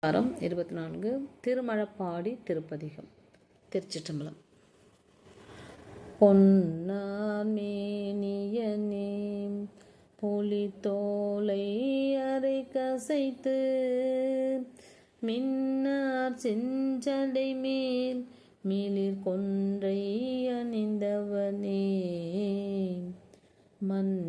வாரம் இருபத்தி நான்கு திருமழப்பாடி திருப்பதிகம் திருச்சிற்றம்பலம். பொன்னார் புலி புலித்தோலை அரை கசைத்து மின்னார் செஞ்சடை மேல் மிளிர் கொன்றை அணிந்தவனே. மன்னே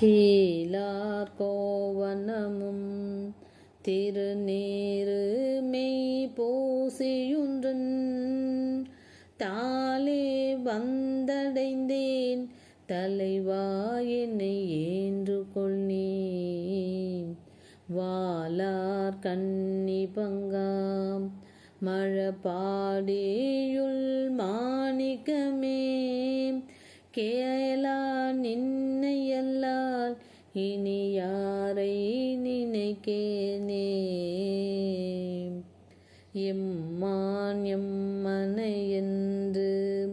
கீழார் கோவனமும் திருநீரு மெய் பூசியுன்றன். தாலே வந்தடைந்தேன் தலைவா என்னை ஏன்று கொள்ளி வாலார் கண்ணி பங்காம் மழபாடியுள் மாணிக்கமே. கேளா நின்னையல்லால் இனி யாரை நினைக்கேனே? எம்மான் எம்மனை என்று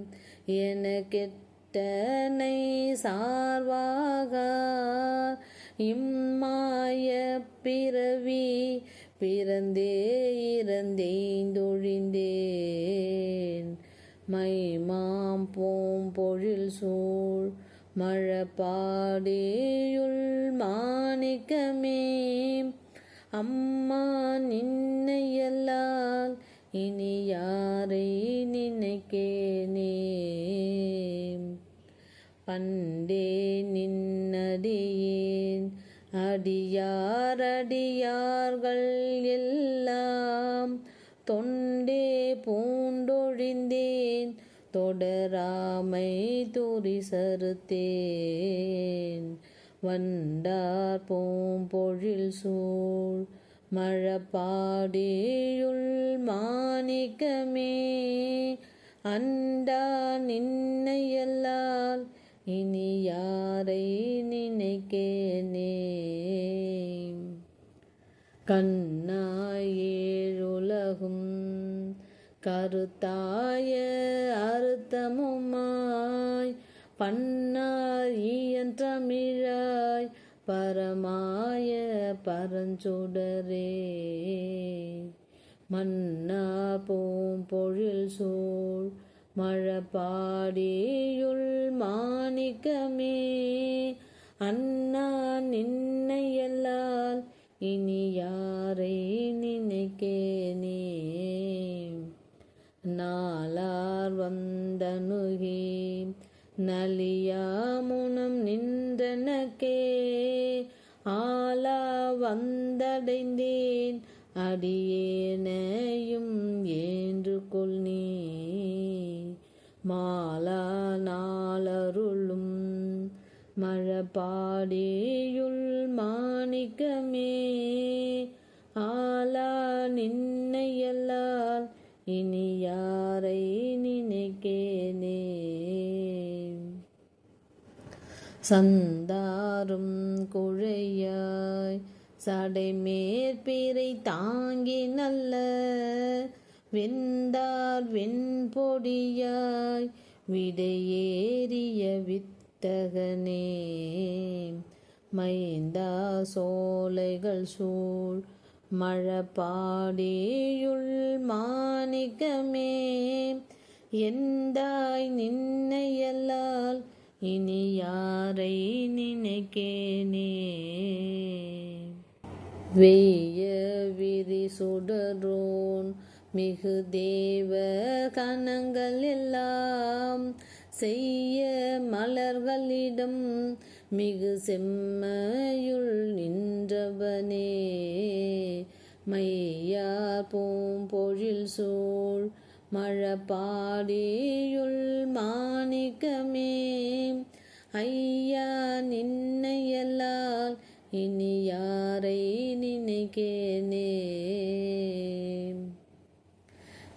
எனக்கெட்டனை சார்வாக? இம்மாய பிறவி பிறந்தே இறந்தேந்தொழிந்தேன் மைமாம் போம் பொழில் சூழ் மழப்பாடேயுள் மாணிக்கமே. அம்மா நின்னையல்லால் இனி யாரை நினைக்கேனே? பண்டே நின்னடியேன். அடியார் அடியார்கள் எல்லாம் தொண்டே பூண்டொழிந்தேன். தொடராமை துரி சருத்தேன் வண்டார் பூம்பொழில் சூழ் மழப்பாடியுள் மாணிக்கமே. அண்டா நின்னையல்லால் இனி யாரை நினைக்கேனே. கண்ணாயேழுலகும் கருத்தாய அறுத்தமுமாய் பன்னார் இயன்றமிழாய் பரமாய பரஞ்சுடரே. மன்னா போம் பொழில் சூழ் மழப்பாடியுள் மாணிக்கமே. அண்ணா நின்னையல்லால் இனி யாரை நினைக்கேனே? நலியாமுனம் நின்றனக்கே. ஆலா வந்தடைந்தேன். அடியேனையும் ஏன்று கொள் நீ. மாலா நாளருளும் மழபாடியுள் மாணிக்கமே. ஆலா நின்னையல்லால் இனி யாரை நினைக்கேனே. சந்தாரும் குழையாய் சடைமேற்பிறை தாங்கி நல்ல வெந்தார் வெண்பொடியாய் விடையேறிய வித்தகனே. மைந்தா சோலைகள் சூழ் மழப்பாடியுள் மாணிக்கமே. எந்தாய் நின்னையல்லால் இனி யாரை நினைக்கேனே? வெய்ய விதி சுடரோன் மிகு தேவ கணங்கள் எல்லாம் செய்ய மலர்களிடம் மிகு செம்மையுள் நின்றவனே. மையார் பூம்பொழில் சூழ் மழபாடியுள் மாணிக்கமே. ஐயா நின்னையலால் இனி யாரை நினைக்கேனே.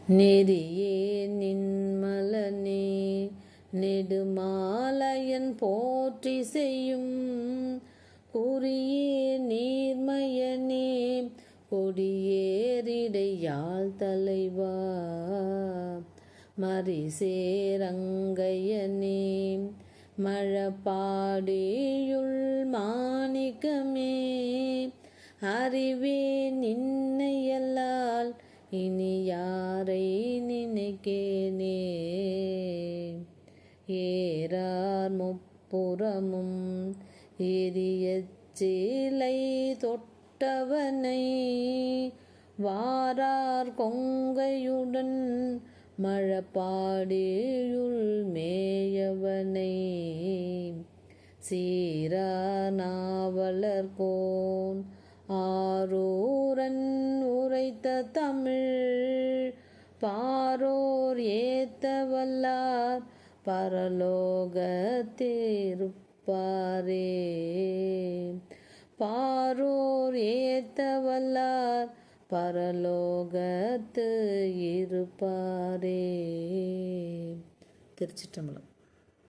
நெறியே நின்மலனே நெடுமாலையன் போற்றி செய்யும். குறியே நீர்மயனே கொடியேறிடையாள் தலைவா. மரிசேரங்கையனே மழப்பாடியுள் மாணிக்கமே அறிவே நின்னையல்லால் இனி யாரை நினைக்கேனே? ஏறார் முப்புறமும் எரியச் சிலை தொட்டவனை வாரார் கொங்கையுடன் மழப்பாடியுள் மேயவனை சீரா நாவலர்கோன் ஆரூரன் உரைத்த தமிழ் பாரோர் ஏத்த வல்லார் பரலோகத்தேருப்பாரே பாரோர் ஏத்த பரலோகத்து இருப்பாரே. திருச்சிற்றம்பலம்.